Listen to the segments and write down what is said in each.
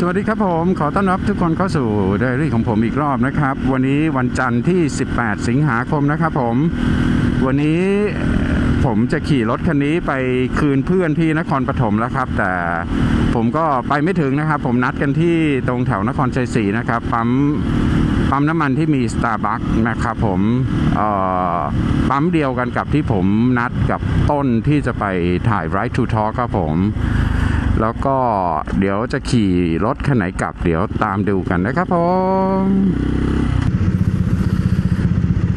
สวัสดีครับผมขอต้อนรับทุกคนเข้าสู่ไดอารี่ของผมอีกรอบนะครับ วันนี้วันจันทร์ที่ 18 สิงหาคมนะครับผม วันนี้ผมจะขี่รถคันนี้ไปคืนเพื่อนที่นครปฐมแล้วครับ แต่ผมก็ไปไม่ถึงนะครับ ผมนัดกันที่ตรงแถวนครชัยศรีนะครับปั๊มปั๊มน้ำมันที่มี Starbucks นะครับผมปั๊มเดียวกันกับที่ผมนัดกับต้นที่จะไปถ่าย Right to Talk ครับผม แล้วก็เดี๋ยวจะขี่รถคันไหนกลับเดี๋ยวตามดูกันนะครับผม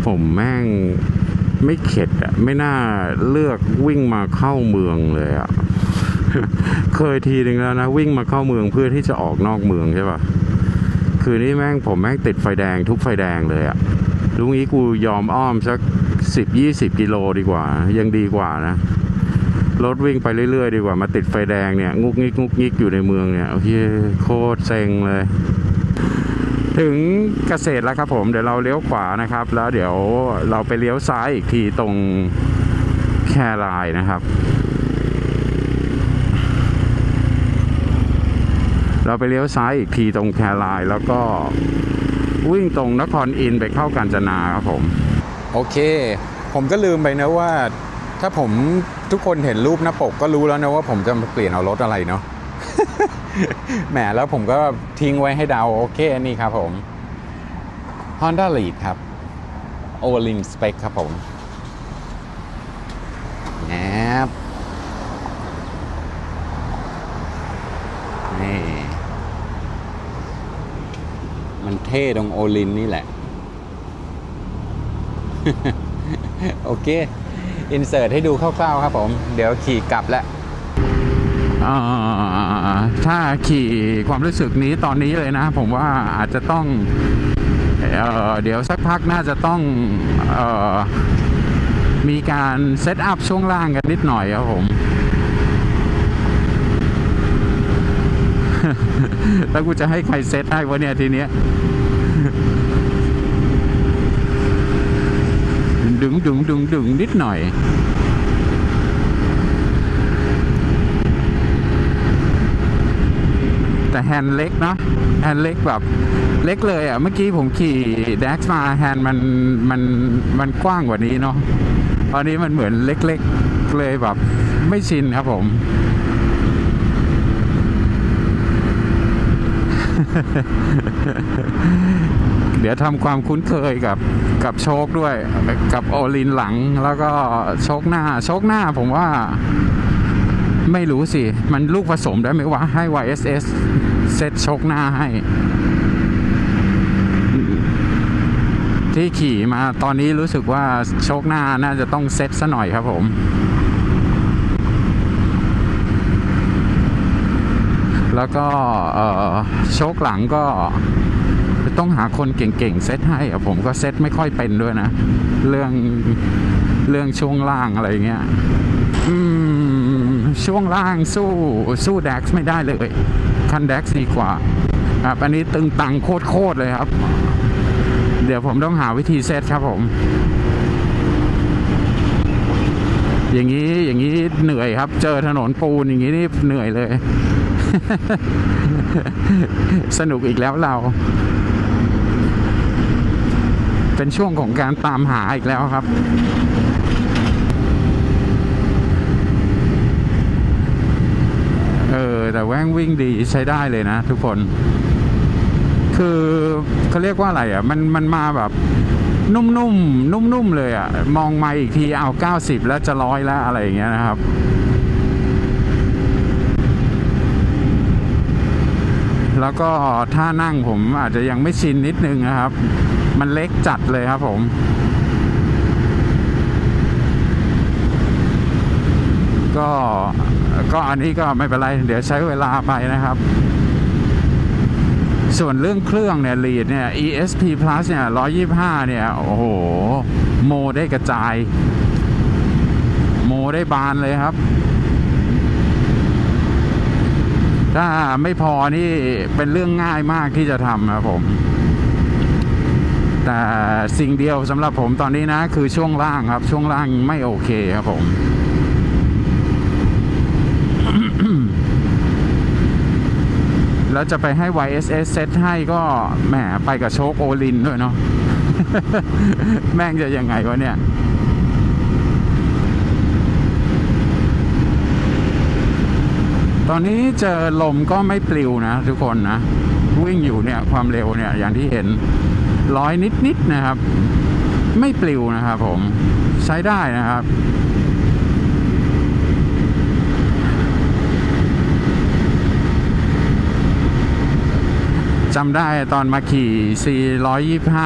ผมแม่งไม่เข็ดอะไม่น่าเลือกวิ่งมาเข้าเมืองเลยอะเคยทีหนึ่งแล้วนะ วิ่งมาเข้าเมืองเพื่อที่จะออกนอกเมืองใช่ปะคืนนี้แม่งผมแม่งติดไฟแดงทุกไฟแดงเลยอะลุงนี้กูยอมอ้อมสักสิบยี่สิบกิโลดีกว่า ยังดีกว่านะ รถวิ่งไปเรื่อยๆ ดีกว่ามาติดไฟแดงเนี่ย งุกงิกงุกงิกอยู่ในเมืองเนี่ยโอเคโคตรเซ็งเลย ถึงเกษตรแล้วครับผมเดี๋ยวเราเลี้ยวขวานะครับ แล้วเดี๋ยวเราไปเลี้ยวซ้ายอีกทีตรงแครายนะครับ เราไปเลี้ยวซ้ายอีกทีตรงแครายแล้วก็วิ่งตรงนครอินไปเข้ากาญจนาครับผม โอเค ผมก็ลืมไปนะว่า ถ้าผมทุกคนเห็นรูปหน้าปกก็รู้แล้วนะว่าผมจะเปลี่ยนเอารถอะไรเนาะแหมแล้วผมก็ทิ้งไว้ให้เดาโอเคนี่ครับผม Honda Lead ครับ o v e r l i n Spec ครับผมแอบนี่มันเท่ตรงโอลินนี่แหละ โอเค อินเสิร์ตให้ดูคร่าวๆครับผม เดี๋ยวขี่กลับแล้วถ้าขี่ความรู้สึกนี้ตอนนี้เลยนะ ผมว่าอาจจะต้องเอ่อเดี๋ยวสักพักน่าจะต้องเออมีการเซตอัพช่วงล่างกันนิดหน่อยครับผมแล้วกูจะให้ใครเซตให้วะเนี่ยทีเนี้ย ดึงดึงดึงดึงนิดหน่อย แต่แฮนด์เล็กนะแฮนด์เล็กแบบเล็กเลยอะ เมื่อกี้ผมขี่แดกมาแฮนด์มันมันมันกว้างกว่านี้เนาะตอนนี้มันเหมือนเล็กๆเลยแบบไม่ชินครับผม เดี๋ยวทำความคุ้นเคยกับกับโชคด้วย กับโอลินหลังแล้วก็โชคหน้า โชคหน้าผมว่าไม่รู้สิ มันลูกผสมได้ไหมวะ ให้ YSS เซตโชคหน้าให้ ที่ขี่มาตอนนี้รู้สึกว่าโชคหน้าน่าจะต้องเซตซะหน่อยครับผมแล้วก็โชคหลังก็ ต้องหาคนเก่งๆเซตให้อะผมก็เซตไม่ค่อยเป็นด้วยนะ เรื่องเรื่องช่วงล่างอะไรเงี้ยอืมช่วงล่างสู้สู้แดกไม่ได้เลยคันแดกดีกว่าครับอันนี้ตึงตังโคตรๆเลยครับ เดี๋ยวผมต้องหาวิธีเซตครับผม อย่างนี้อย่างนี้เหนื่อยครับ เจอถนนปูนอย่างนี้นี่เหนื่อยเลย สนุกอีกแล้วเรา เป็นช่วงของการตามหาอีกแล้วครับ เออ แต่แว่งวิ่งดีใช้ได้เลยนะทุกคน คือเขาเรียกว่าอะไรอะ มันมันมาแบบนุ่มๆนุ่มๆเลยอะ มองมาอีกทีเอา 90 แล้วจะร้อยแล้วอะไรอย่างเงี้ยนะครับแล้วก็ท่านั่งผมอาจจะยังไม่ชินนิดนึงนะครับ มันเล็กจัดเลยครับผมก็ก็อันนี้ก็ไม่เป็นไร เดี๋ยวใช้เวลาไปนะครับ ส่วนเรื่องเครื่องเนี่ยลีดเนี่ย ESP Plus เนี่ย 125 เนี่ย โอ้โห โมได้กระจาย โมได้บานเลยครับ ถ้าไม่พอนี่เป็นเรื่องง่ายมากที่จะทำครับผม แต่สิ่งเดียวสำหรับผมตอนนี้นะ คือช่วงล่างครับ ช่วงล่างไม่โอเคครับผมแล้วจะไปให้ YSS เซตให้ก็แหมไปกับโชคโอลินด้วยเนาะแม่งจะยังไงวะเนี่ย ตอนนี้เจอลมก็ไม่ปลิวนะทุกคนนะ วิ่งอยู่เนี่ยความเร็วเนี่ยอย่างที่เห็น ร้อยนิดๆนะครับ ไม่ปลิวนะครับผมใช้ได้นะครับจำได้ตอนมาขี่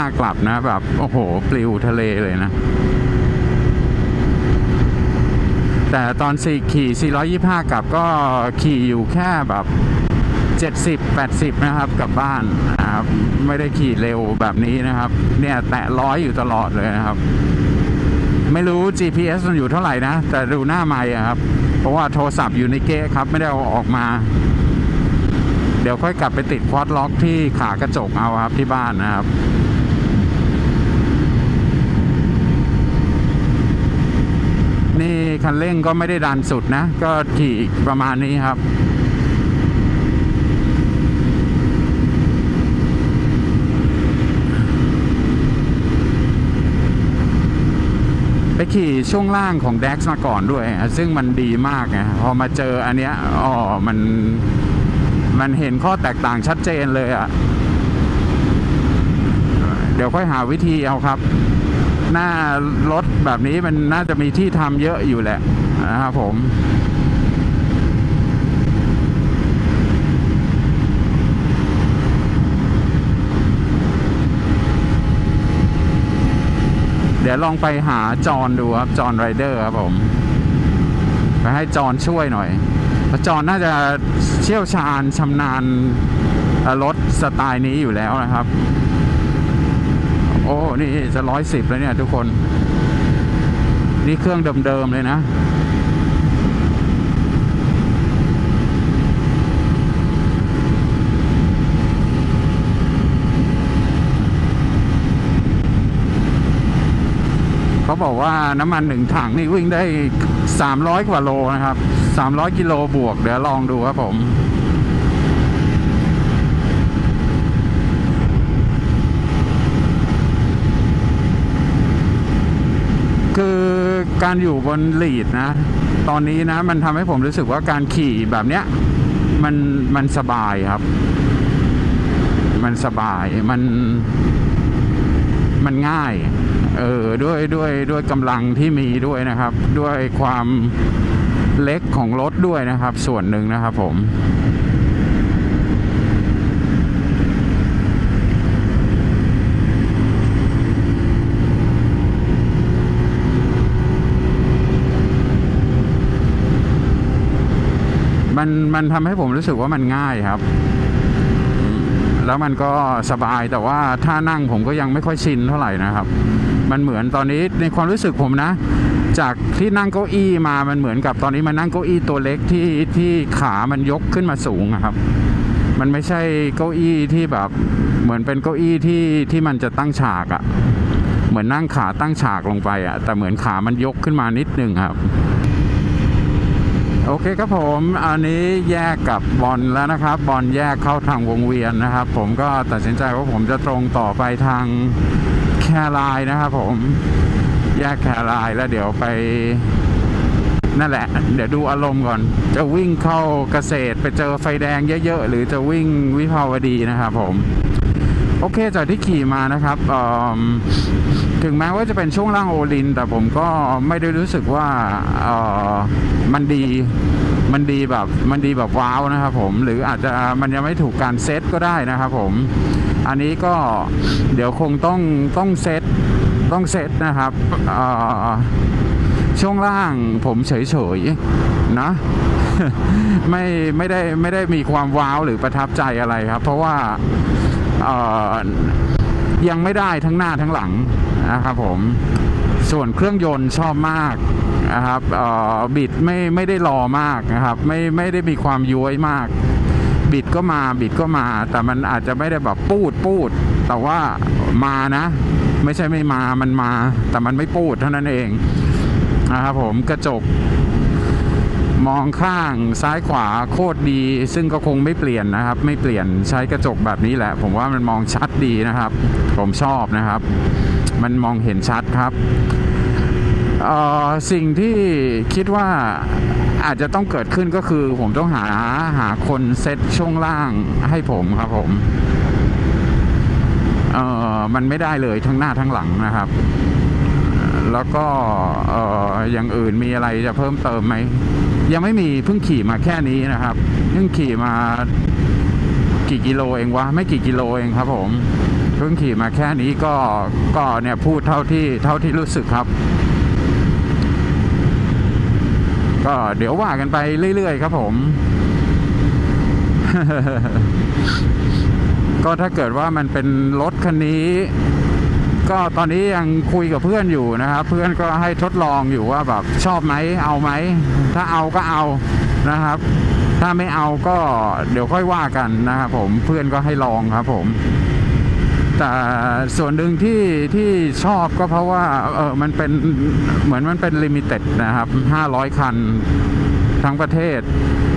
425 กลับนะแบบ โอ้โห ปลิวทะเลเลยนะ แต่ตอนสี่ขี่ 425 กลับก็ขี่อยู่แค่แบบ 70 80 นะครับกลับบ้านนะครับ ไม่ได้ขี่เร็วแบบนี้นะครับ เนี่ยแตะร้อยอยู่ตลอดเลยนะครับ ไม่รู้ GPS มันอยู่เท่าไหร่นะ แต่ดูหน้าไม้ครับ เพราะว่าโทรศัพท์อยู่ในเก๊ะครับ ไม่ได้เอาออกมา เดี๋ยวค่อยกลับไปติดควอดล็อกที่ขากระจกเอาครับที่บ้านนะครับนี่คันเร่งก็ไม่ได้ดันสุดนะ ก็ขี่ประมาณนี้ครับ ไปขี่ช่วงล่างของ DAX มาก่อนด้วย ซึ่งมันดีมากไงพอมาเจออันเนี้ยอ๋อมันมันเห็นข้อแตกต่างชัดเจนเลยอะ่ะ เดี๋ยวค่อยหาวิธีเอาครับ หน้ารถแบบนี้มันน่าจะมีที่ทำเยอะอยู่แหละนะครับผม เดี๋ยวลองไปหาจอนดูครับ จอนไรเดอร์ครับผม ไปให้จอนช่วยหน่อยเพราะจอนน่าจะเชี่ยวชาญชำนาญรถสไตล์นี้อยู่แล้วนะครับ โอ้ นี่จะร้อยสิบแล้วเนี่ยทุกคน นี่เครื่องเดิมๆเลยนะ เขาบอกว่าน้ำมันหนึ่งถังนี่วิ่งได้ 300 กว่าโลนะครับ 300 กิโลบวก เดี๋ยวลองดูครับผมคือการอยู่บนลีดนะ ตอนนี้นะมันทำให้ผมรู้สึกว่าการขี่แบบเนี้ยมันมันสบายครับ มันสบายมันมันง่าย ออด้วยด้วยด้วยกำลังที่มีด้วยนะครับ ด้วยความเล็กของรถด้วยนะครับ ส่วนหนึ่งนะครับผมมันมันทำให้ผมรู้สึกว่ามันง่ายครับ แล้วมันก็สบายแต่ว่าถ้านั่งผมก็ยังไม่ค่อยชินเท่าไหร่นะครับ มันเหมือนตอนนี้ในความรู้สึกผมนะ จากที่นั่งเก้าอี้มามันเหมือนกับตอนนี้มานั่งเก้าอี้ตัวเล็กที่ที่ขามันยกขึ้นมาสูงครับ มันไม่ใช่เก้าอี้ที่แบบเหมือนเป็นเก้าอี้ที่ที่มันจะตั้งฉากอะเหมือนนั่งขาตั้งฉากลงไปอะแต่เหมือนขามันยกขึ้นมานิดนึงครับ โอเคครับผมอันนี้แยกกับบอลแล้วนะครับบอลแยกเข้าทางวงเวียนนะครับ ผมก็ตัดสินใจว่าผมจะตรงต่อไปทางแครายนะครับผมแยกแครายแล้วเดี๋ยวไปนั่นแหละ เดี๋ยวดูอารมณ์ก่อน จะวิ่งเข้าเกษตรไปเจอไฟแดงเยอะๆ หรือจะวิ่งวิภาวดีนะครับผม โอเคจากที่ขี่มานะครับเอิ่ม ถึงแม้ว่าจะเป็นช่วงล่างโอลิน แต่ผมก็ไม่ได้รู้สึกว่าเออมันดีมันดีแบบมันดีแบบว้าวนะครับผมหรืออาจจะมันยังไม่ถูกการเซตก็ได้นะครับผม อันนี้ก็เดี๋ยวคงต้องต้องเซตต้องเซตนะครับช่วงล่างผมเฉยๆนะไม่ไม่ได้ไม่ได้มีความว้าวหรือประทับใจอะไรครับ เพราะว่ายังไม่ได้ทั้งหน้าทั้งหลัง นะครับผมส่วนเครื่องยนต์ชอบมากนะครับเอ่อบิดไม่ไม่ได้รอมากนะครับไม่ไม่ได้มีความย้วยมาก บิดก็มาบิดก็มา แต่มันอาจจะไม่ได้แบบปูดปูด แต่ว่ามานะ ไม่ใช่ไม่มามันมา แต่มันไม่ปูดเท่านั้นเองนะครับผมกระจก มองข้างซ้ายขวาโคตรดี ซึ่งก็คงไม่เปลี่ยนนะครับ ไม่เปลี่ยนใช้กระจกแบบนี้แหละ ผมว่ามันมองชัดดีนะครับ ผมชอบนะครับ มันมองเห็นชัดครับสิ่งที่คิดว่าอาจจะต้องเกิดขึ้นก็คือ ผมต้องหาหาคนเซตช่วงล่างให้ผมครับผมเออมันไม่ได้เลยทั้งหน้าทั้งหลังนะครับ แล้วก็เอออย่างอื่นมีอะไรจะเพิ่มเติมไหม ยังไม่มีเพิ่งขี่มาแค่นี้นะครับ เพิ่งขี่มากี่กิโลเองวะ ไม่กี่กิโลเองครับผม เพิ่งขี่มาแค่นี้ก็ก็เนี่ยพูดเท่าที่เท่าที่รู้สึกครับ ก็เดี๋ยวว่ากันไปเรื่อยๆครับผมก็ถ้าเกิดว่ามันเป็นรถคันนี้ ก็ตอนนี้ยังคุยกับเพื่อนอยู่นะครับ เพื่อนก็ให้ทดลองอยู่ว่าแบบชอบไหมเอาไหม ถ้าเอาก็เอานะครับ ถ้าไม่เอาก็เดี๋ยวค่อยว่ากันนะครับผมเพื่อนก็ให้ลองครับผม แต่ส่วนหนึ่งที่ที่ชอบก็เพราะว่าเออมันเป็นเหมือนมันเป็นลิมิเต็ดนะครับ 500 คันทั้งประเทศ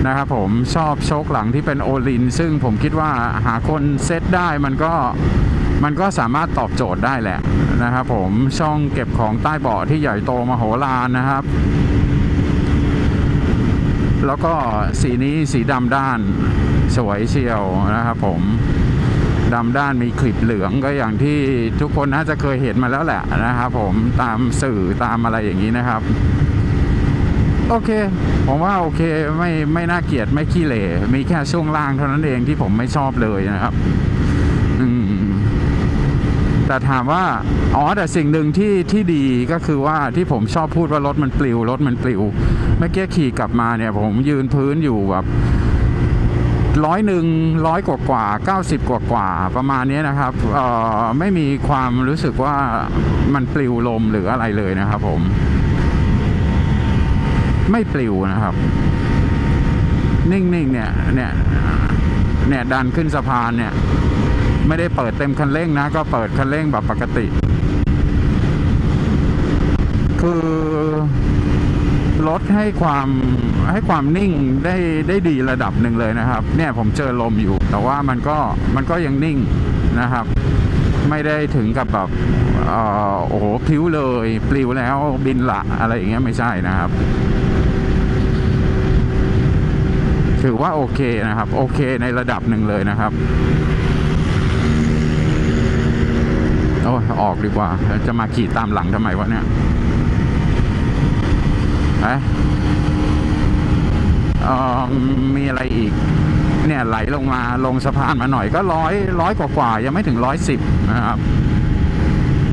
นะครับผมชอบโชคหลังที่เป็นโอลิน ซึ่งผมคิดว่าหาคนเซตได้มันก็มันก็สามารถตอบโจทย์ได้แหละนะครับผมช่องเก็บของใต้เบาะที่ใหญ่โตมโหฬารนะครับ แล้วก็สีนี้สีดำด้านสวยเชียวนะครับผม ดำด้านมีคลิปเหลืองก็อย่างที่ทุกคนน่าจะเคยเห็นมาแล้วแหละนะครับผมตามสื่อตามอะไรอย่างนี้นะครับ โอเค ผมว่าโอเคไม่ไม่น่าเกลียดไม่ขี้เหร่มีแค่ช่วงล่างเท่านั้นเองที่ผมไม่ชอบเลยนะครับแต่ถามว่าอ๋อแต่สิ่งหนึ่งที่ที่ดีก็คือว่าที่ผมชอบพูดว่ารถมันปลิวรถมันปลิวเมื่อกี้ขี่กลับมาเนี่ย ผมยืนพื้นอยู่แบบ ร้อยหนึ่งร้อยกว่ากว่าเก้าสิบกว่ากว่าประมาณนี้นะครับเอ่อไม่มีความรู้สึกว่ามันปลิวลมหรืออะไรเลยนะครับผม ไม่ปลิวนะครับ นิ่งๆเนี่ยเนี่ยเนี่ยดันขึ้นสะพานเนี่ย ไม่ได้เปิดเต็มคันเร่งนะ ก็เปิดคันเร่งแบบปกติ คือ รถให้ความให้ความนิ่งได้ได้ดีระดับหนึ่งเลยนะครับ เนี่ยผมเจอลมอยู่ แต่ว่ามันก็มันก็ยังนิ่งนะครับ ไม่ได้ถึงกับแบบโอ้โหพิ้วเลยปลิวแล้วบินละอะไรอย่างเงี้ยไม่ใช่นะครับ ถือว่าโอเคนะครับ โอเคในระดับหนึ่งเลยนะครับโอ้ออกดีกว่าจะมาขี่ตามหลังทำไมวะเนี่ย มีอะไรอีก เนี่ยไหลลงมาลงสะพานมาหน่อยก็ร้อยร้อยกว่าๆยังไม่ถึงร้อยสิบนะครับ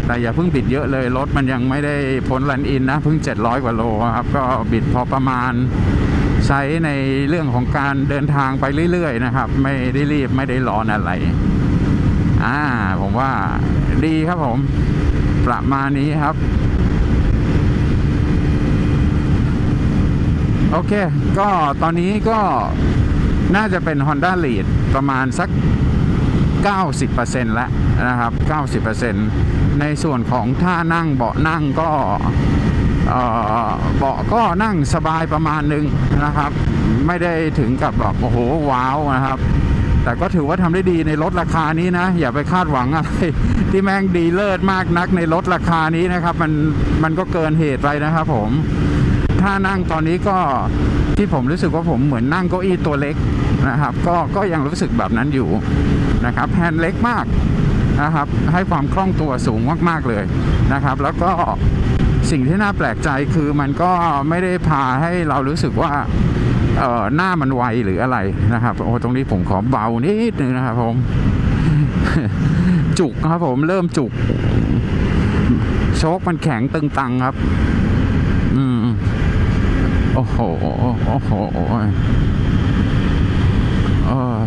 แต่อย่าเพิ่งบิดเยอะเลย รถมันยังไม่ได้พ้นลันอินนะเพิ่ง700กว่าโลครับ ก็บิดพอประมาณใช้ในเรื่องของการเดินทางไปเรื่อยๆนะครับ ไม่ได้รีบไม่ได้ร้อนอะไร อ่า ผมว่าดีครับผม ประมาณนี้ครับ โอเค ก็ตอนนี้ก็น่าจะเป็น Honda Lead ประมาณสัก 90%แล้วนะครับ 90%ในส่วนของท่านั่งเบาะนั่งก็เบาะก็นั่งสบายประมาณหนึงนะครับ ไม่ได้ถึงกับแบบโอ้โหว้าวนะครับ แต่ก็ถือว่าทำได้ดีในรถราคานี้นะ อย่าไปคาดหวังอะไรที่แม่งดีเลิศมากนักในรถราคานี้นะครับ มันมันก็เกินเหตุไปนะครับผม ถ้านั่งตอนนี้ก็ที่ผมรู้สึกว่าผมเหมือนนั่งเก้าอี้ตัวเล็กนะครับ ก็ก็ยังรู้สึกแบบนั้นอยู่นะครับแฮนด์เล็กมากนะครับให้ความคล่องตัวสูงมากๆเลยนะครับ แล้วก็สิ่งที่น่าแปลกใจคือมันก็ไม่ได้พาให้เรารู้สึกว่าเออหน้ามันไวหรืออะไรนะครับโอ้ตรงนี้ผมขอเบานิดนึงนะครับผมจุกครับผมเริ่มจุกโชคมันแข็งตึงตังครับ โอ้โห โอ้โหเออ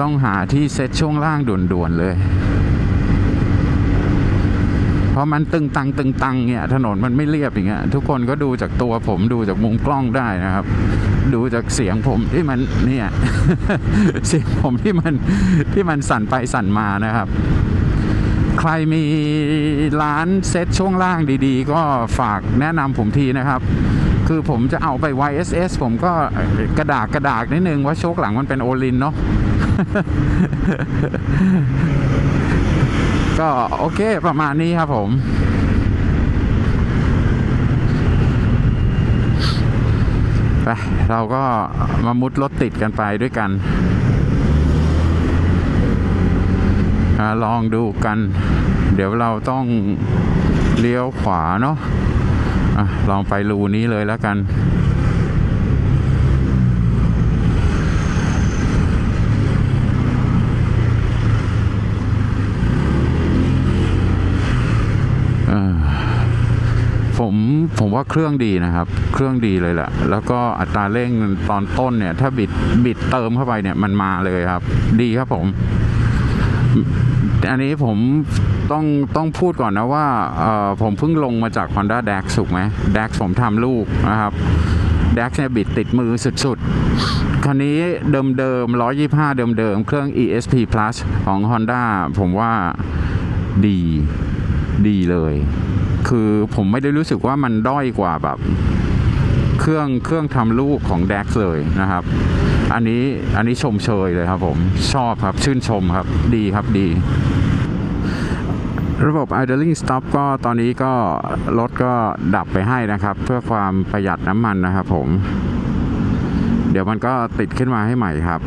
ต้องหาที่เซตช่วงล่างด่วนๆเลย เพราะมันตึงตังตึงตังเนี่ย ถนนมันไม่เรียบอย่างเงี้ย ทุกคนก็ดูจากตัวผมดูจากมุมกล้องได้นะครับ ดูจากเสียงผมที่มันเนี่ย เสียงผมที่มันที่มันสั่นไปสั่นมานะครับ ใครมีร้านเซ็ตช่วงล่างดีๆ ก็ฝากแนะนำผมทีนะครับ คือผมจะเอาไป YSS ผมก็กระดากกระดากนิดนึงว่าโชคหลังมันเป็นโอลินเนาะก็โอเคประมาณนี้ครับผมไปเราก็มามุดรถติดกันไปด้วยกันอา ลองดูกัน เดี๋ยวเราต้องเลี้ยวขวาเนาะอะลองไปรูนี้เลยแล้วกัน ผมผมว่าเครื่องดีนะครับ เครื่องดีเลยแหละแล้วก็อัตราเร่งตอนต้นเนี่ย ถ้าบิดบิดเติมเข้าไปเนี่ยมันมาเลยครับ ดีครับผม อันนี้ผมต้องต้องพูดก่อนนะว่าผมเพิ่งลงมาจาก Honda d a x ถูกไหม d a x ผมทำลูกนะครับ d a x เนี่ยบิดติดมือสุดๆ คันนี้เดิมๆ 125 เดิมๆ เครื่อง ESP Plus ของ Honda ผมว่าดีดีเลย คือผมไม่ได้รู้สึกว่ามันด้อยกว่าแบบ เครื่องเครื่องทำลูกของ d a x เลยนะครับ อันนี้อันนี้ชมเชยเลยครับผมชอบครับชื่นชมครับดีครับดี ระบบ idling stop ก็ตอนนี้ก็รถก็ดับไปให้นะครับ เพื่อความประหยัดน้ำมันนะครับผม เดี๋ยวมันก็ติดขึ้นมาให้ใหม่ครับ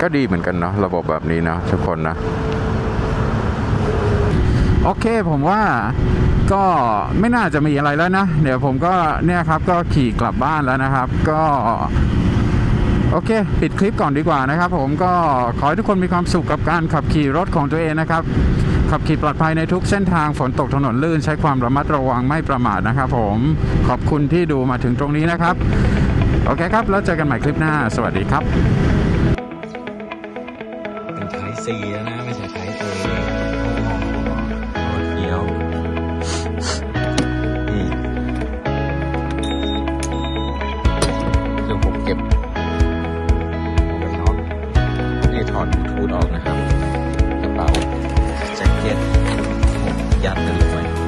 ก็ดีเหมือนกันเนาะระบบแบบนี้เนาะทุกคนนะ โอเคผมว่า ก็ไม่น่าจะมีอะไรแล้วนะ เดี๋ยวผมก็เนี่ยครับก็ขี่กลับบ้านแล้วนะครับ ก็โอเค ปิดคลิปก่อนดีกว่านะครับ ผมก็ขอให้ทุกคนมีความสุขกับการขับขี่รถของตัวเองนะครับ ขับขี่ปลอดภัยในทุกเส้นทางฝนตกถนนลื่นใช้ความระมัดระวังไม่ประมาทนะครับ ผมขอบคุณที่ดูมาถึงตรงนี้นะครับ โอเคครับ แล้วเจอกันใหม่คลิปหน้า สวัสดีครับ เป็นไทยซีนะ เจ็คเก็ตผมยัดกันลง